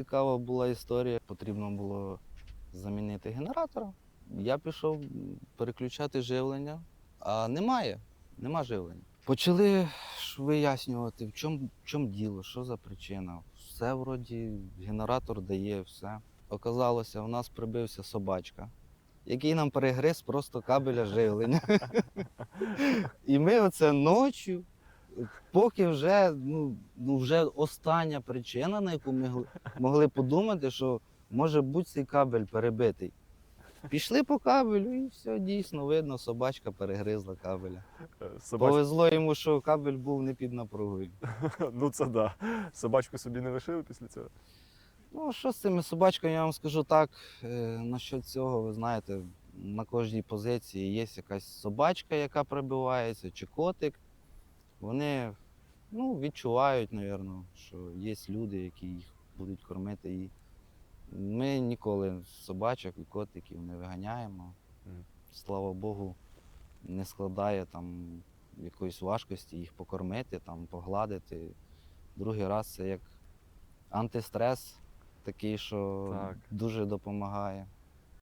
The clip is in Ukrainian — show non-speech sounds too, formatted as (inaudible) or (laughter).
Цікава була історія. Потрібно було замінити генератора. Я пішов переключати живлення, а немає, нема живлення. Почали вияснювати, в чому, в чому діло, що за причина. Все вроді, генератор дає, все. Оказалося, у нас прибився собачка, який нам перегриз просто кабеля живлення. (laughs) І ми оце ночі, поки вже, ну, ну, вже остання причина, на яку ми могли подумати, що може бути цей кабель перебитий. Пішли по кабелю і все дійсно видно, собачка перегризла кабеля. Собач... Повезло йому, що кабель був не під напругою. (laughs) Ну це да. Собачку собі не лишили після цього. Ну, що з цими собачками, я вам скажу так. Е, насчет цього, ви знаєте, на кожній позиції є якась собачка, яка прибивається, чи котик. Вони ну, відчувають, мабуть, що є люди, які їх будуть кормити. І ми ніколи собачок і котиків не виганяємо. Слава Богу, не складає там якоїсь важкості їх покормити, там, погладити. Другий раз це як антистрес такий, що Так. дуже допомагає.